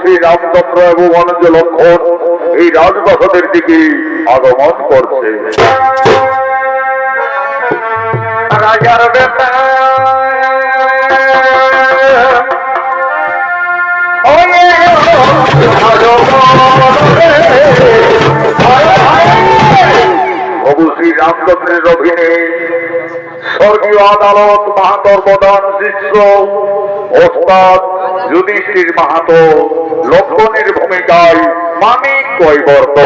শ্রী রামচন্দ্র এবং অনুজ লক্ষণ এই রাজপ্রাসাদের দিকে আগমন করছে। রাজার প্রভু শ্রী রামচন্দ্রের অধীনে স্বর্গীয় আদালত মাহাতর প্রধান শিষ্য ওস্তাদ যুধিষ্ঠির মাহাতো লক্ষণের ভূমিকায় মানিক কৈবর্ত।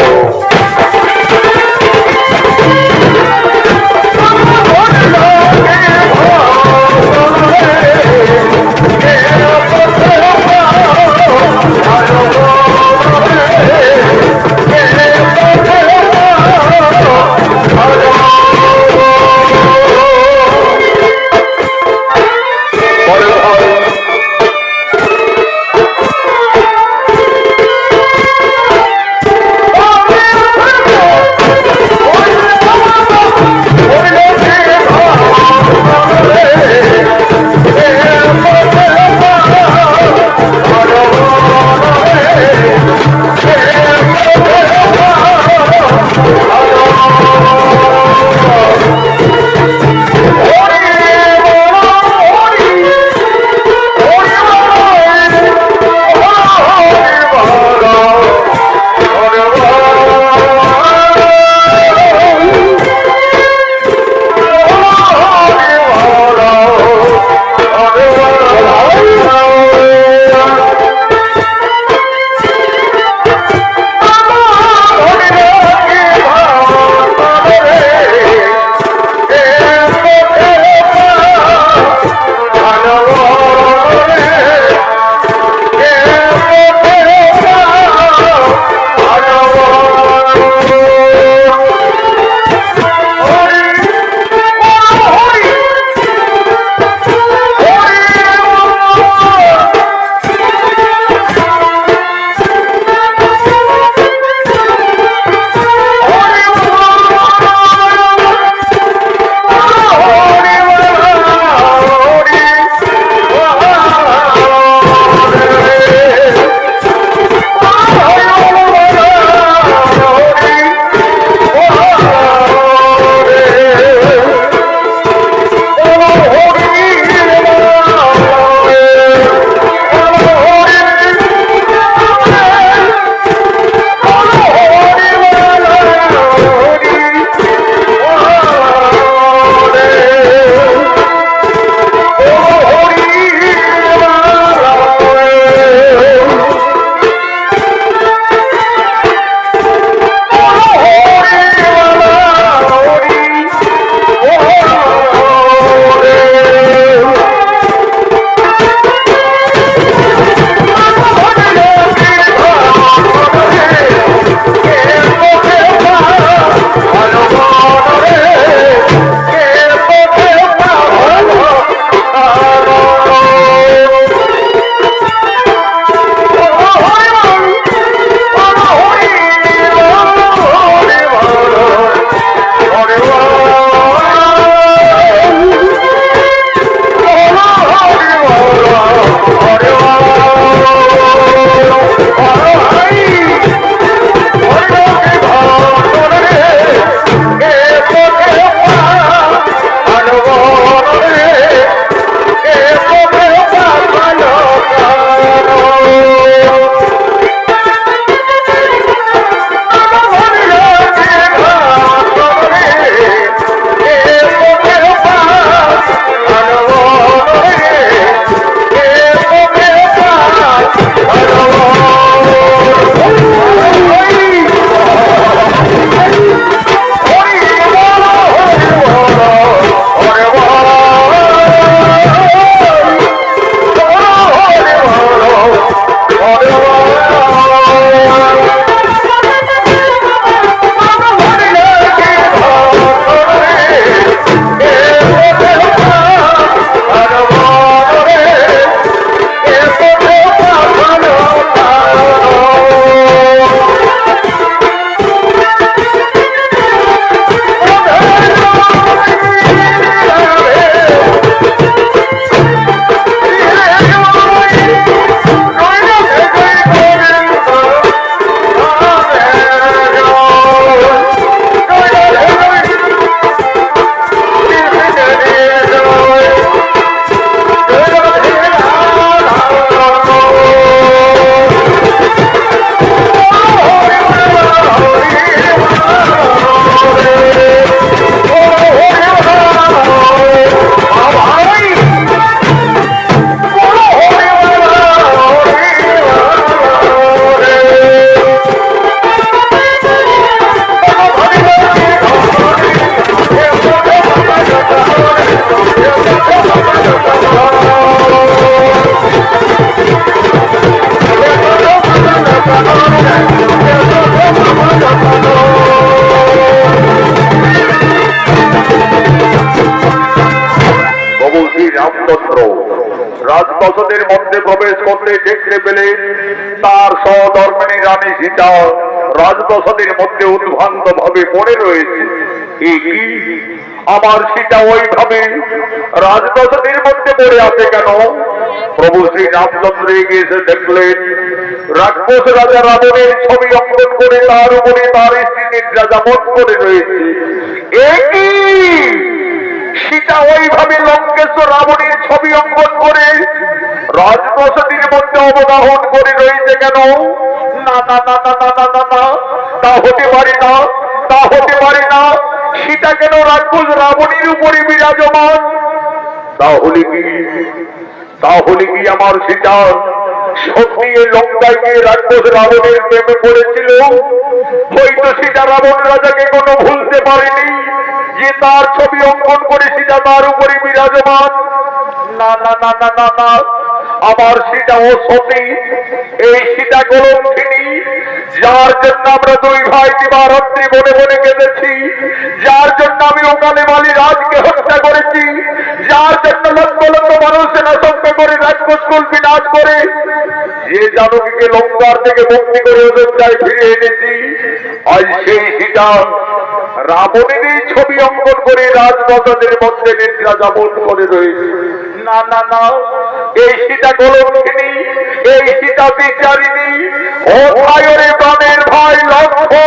রাজপ্রসাদের মধ্যে প্রবেশ করতে দেখতে পেলেন তার সহধর্মিনী রানী সীতা রাজপ্রসাদের মধ্যে উদ্ভ্রান্ত ভাবে পড়ে রয়েছে। আমার সীতা ওইভাবে রাজপ্রসাদের মধ্যে পড়ে আছে কেন? প্রভু শ্রী রামচন্দ্র এগিয়ে এসে দেখলেন, রাক্ষস রাজা রাবণের ছবি অঙ্কন করে তার উপরে তার স্ত্রী নিদ্রা যাপন করে রয়েছে। এ কি? সীতা ওইভাবে লঙ্কেশ্বর রাবণের ছবি অঙ্কন করে রাজপ্রসাদের মধ্যে অবগাহন করে রয়েছে কেন? না না না না না না না না, তা হতে পারে না, তা হতে পারে না। সীতা কেন রাক্ষস রাবণের উপরে বিরাজমান? তাহলে কি? তাহলে কি আমার সীতা সত্যি এই লঙ্কায় গিয়ে রাক্ষস রাবণের প্রেমে পড়েছিল? হয়তো সীতা রাবণ রাজাকে কোনো ভুলতে পারেনি। যে তার ছবি অঙ্কন করে সীতা তার উপরে বিরাজমান। না না না না না না। আমার সীতা ও সতী, এই সীতা কলঙ্কিনী যার জন্য আমরা দুই ভাই দিবারাত্রি বনে বনে কেঁদেছি, যার জন্য আমি ওকালে মালি রাজকে হত্যা করেছি, যার জন্য লক্ষ লক্ষ মানুষের আতঙ্ক করে রাজকোষকুল বিনাশ করে। যে জানকীকে লঙ্কার থেকে মুক্তি করে অযোধ্যায় ফিরে এনেছি। আজ সেই সীতা রাবণের ছবি অঙ্কন করে রাজপ্রসাদের মধ্যে নিদ্রা যাপন করে রয়েছে। না না না, এই সীতা কলঙ্কিনী এই সীতা বিচারিণী, ও ভাইয়ের প্রাণের ভাই লক্ষ্য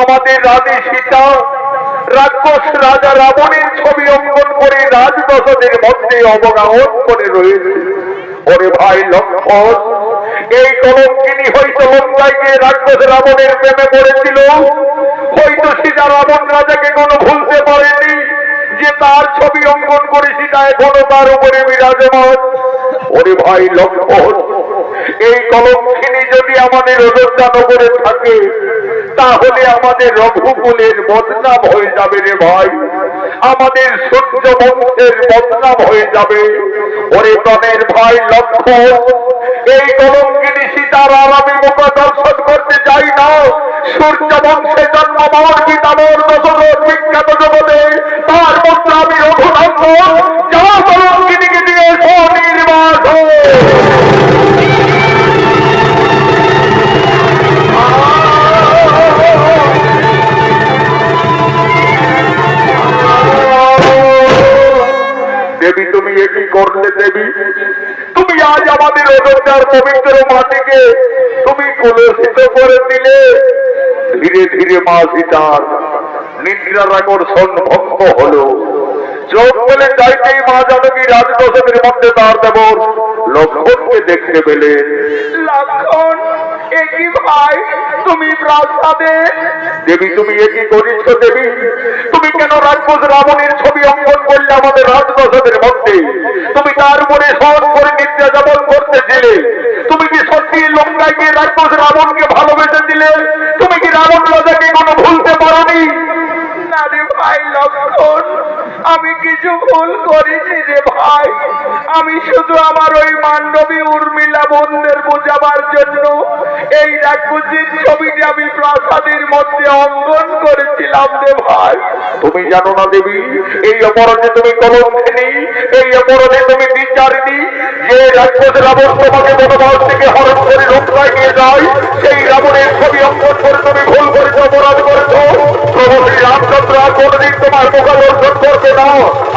আমাদের রানী সীতা, রাক্ষস রাজা রাবণের ছবি অঙ্কন করে রাজপ্রসাদের মধ্যে অবগাহন করে রয়েছে। ওরে ভাই লক্ষ্য এই কলঙ্কিনী হয়তো লঙ্কায় গিয়ে রাক্ষস রাবণের প্রেমে পড়েছিল। হয়তো সীতা রাবণ রাজাকে কোনো ভুলতে পারেনি যে তার ছবি অঙ্কন করে সীতা এখনও তার উপরে বিরাজমান। ওরে ভাই লক্ষ্মণ এই কলঙ্কিনী যদি আমাদের অযোধ্যা নগরে থাকে, তাহলে আমাদের রঘুকুলের বদনাম হয়ে যাবে রে ভাই। আমাদের সূর্য বংশের বদনাম হয়ে যাবে। ওরে প্রাণের ভাই, লক্ষ্মণ, এই কলঙ্কিনী সীতার আর আমি মুখ দর্শন করতে চাই না। সূর্য বংশে জন্ম মামার পিতামর বিখ্যাত জগতে, তার মধ্যে আমি রঘুনন্দন যা আজ পবিত্র মাটিকে তুমি কলসিত করে দিলে, ধীরে ধীরে মা সীতার নিদ্রার আকর্ষণ ভঙ্গ হলো। চোখ বলে চাইতেই মা জানকী রাজপ্রসাদের মধ্যে তার দেবর লক্ষণকে দেখতে পেলে লক্ষণ একই ভাই, তুমি প্রাসাদে দেবী, তুমি এ কি করিস দেবী? তুমি কেন রাক্ষস রাবণের ছবি অঙ্কন করলে আমাদের মধ্যে? তুমি তার উপরে করে তুমি কি সত্যি লঙ্কায় গিয়ে রাক্ষস রাবণকে ভালোবেসে দিলে? তুমি কি রাবণ রাজাকে কোনো ভুলতে পারোনি? না ভাই আমি কিছু ভুল করিনি রে ভাই। আমি শুধু আমার ওই মান্ডবী উর্মিলা বন্ধের বোঝাবার জন্য এই রাক্ষসীর ছবিটি আমি প্রাসাদের মধ্যে অঙ্কন করেছিলাম রে ভাই। তুমি জানো না দেবী, এই অপরাধে তুমি কলঙ্কিনী এই অপরাধে তুমি বিচারিনি যে রাক্ষস রাবণ তোমাকে বনবাস থেকে হরণ করে লঙ্কায় নিয়ে যায়, সেই রাবণের ছবি অঙ্কন করে তুমি ভুল করেছ, অপরাধ করেছ। প্রভু শ্রী রামচন্দ্র কোনদিন তোমার মুখাদর্শন করবে না।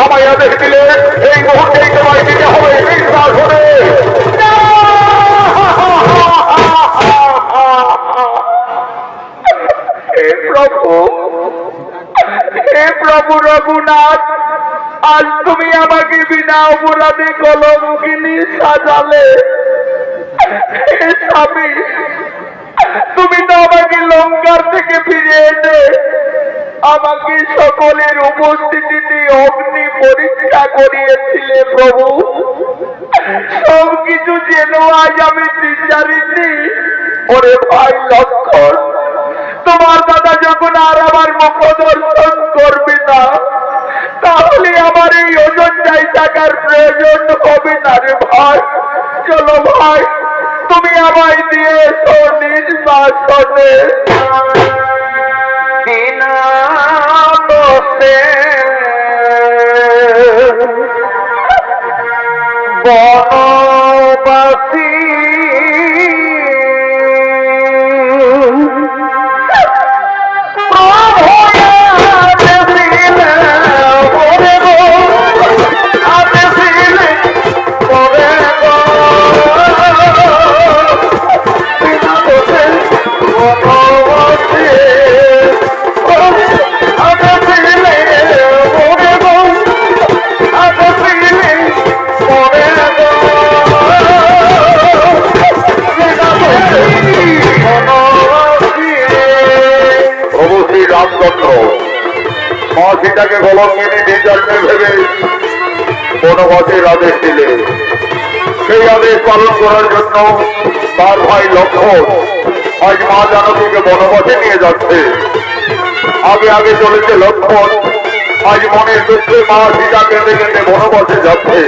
আমায় আদেশ দিলে এই মুহূর্তেই তোমায় দিতে হবে বিশ্বাস হবে হে প্রভু হে প্রভু রঘুনাথ আজ তুমি আমাকে বিনা অপরাধে কলঙ্কিনী সাজালে। স্বামী, তুমি তো আমাকে লঙ্কার থেকে এনে আমাকে সকলের উপস্থিতিতে অগ্নি পরীক্ষা করিয়েছিলে প্রভু। সব কিছু যেন আজ আমি বিচারিনি। ওরে ভাই লক্ষণ, তোমার দাদা যখন আর আমার মুখ প্রয়োজন হবে না রে ভাই। চলো ভাই তুমি আমায় দিয়ে নিজ বাসনে। বনবাসী সীতাকে গলঙ্গিনী নির্জন্মে ভেবে বনবাসের আদেশ দিলেন সেই আদেশ পালন করার জন্য তার ভাই লক্ষ্মণ আজ মা জানকীকে বনবাসে নিয়ে যাচ্ছে। আগে আগে চলেছে লক্ষ্মণ আজ মনের দুঃখে মা সীতা কেঁদে কেঁদে বনবাসে যাচ্ছে।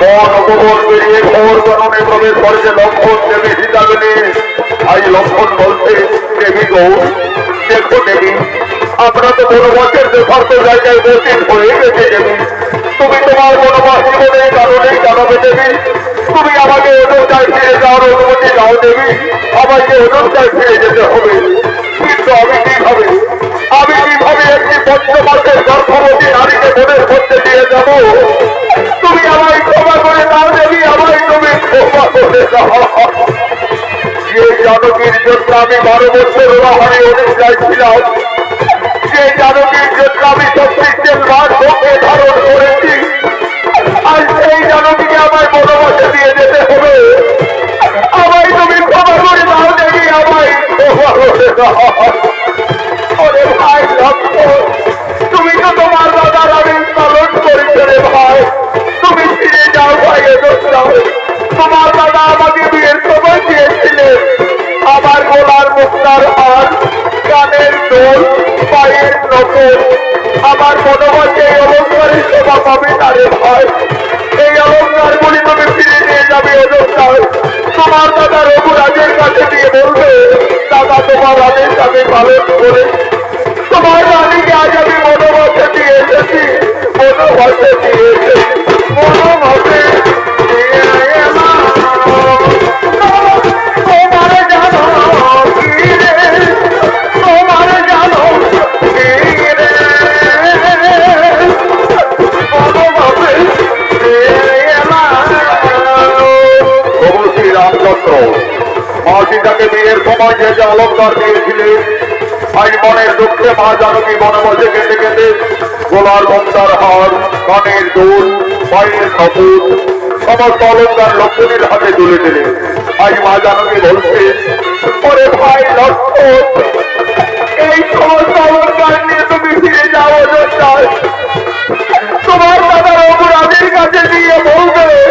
বন উপবন পেরিয়ে ঘোর বননে প্রবেশ করেছে লক্ষ্মণ দেবী সীতাকে নিয়ে আজ লক্ষ্মণ বলছে, দেবী গৌ দেখো দেবী আমরা তো বনবাসের যথার্থ জায়গায় উপস্থিত হয়ে গেছে দেবী। তুমি তোমার বনবাস জীবনের কারণেই জানাবে দেবী তুমি আমাকে অযোধ্যায় ফিরে যাওয়ার অনুমতি দাও দেবী। আমাকে অযোধ্যায় ফিরে যেতে হবে। কিন্তু আমি কীভাবে? আমি কীভাবে একটি পঞ্চমাসের গর্ভবতী নারীকে মনের মধ্যে দিয়ে যাব? তুমি আমায় ক্ষমা করে দাও দেবী, আমায় তুমি ক্ষমা করে দাও। যে জানকীর জন্য আমি বারো বছর ওরাহারে অযোধ্যায় ছিলাম যে জানকীর জন্য আমি সত্যিষ্টের মাস মুখে ধারণ করেছি, আর সেই জানকীকে আমায় বনবাসে দিয়ে যেতে হবে। আমায় তুমি ক্ষমা করে দাও দেবী আমায় ক্ষমা করে দাও। ওরে ভাই লক্ষ্মণ তুমি তো তোমার দাদার আমি পালন করেছ রে ভাই। তুমি ফিরে যাও ভাই এগোচ্ছাও তোমার দাদা আমাকে বিয়ের সময় দিয়েছিলেন। আমার গোলার মুক্তার হার কানের দোল পায়ের নকল আমার মনোবাসে এই অলঙ্কারের সেবা পাবে না রে ভাই এই অলঙ্কার গুলি তুমি ফিরে নিয়ে যাবে অযোধ্যায় তোমার দাদা রঘুরাজের কাছে দিয়ে বলবে, দাদা, তোমার আদেশ আমি পালন করে। তোমার রানীকে আজ আমি মনোবাসে দিয়ে এসেছি মনোবাসে দিয়ে এসেছি মনোবাসে শ্রী রামচন্দ্র মা সীতাকে বিয়ের সময় যে যে অলঙ্কার দিয়েছিলেন আজ মনের দুঃখে মা জানকী বনবাসে কেঁদে কেঁদে গোলার বন্দার হার, কানের দোল, পায়ের নপুর সমস্ত অলঙ্কার লক্ষ্মণের হাতে তুলে দিলেন আজ মা জানকী বলছে, ওরে ভাই লক্ষ্মণ, এই সমস্ত অলঙ্কার নিয়ে তুমি ফিরে যাও তোমার দাদা রঘুরাজের কাছে দিয়ে বলবে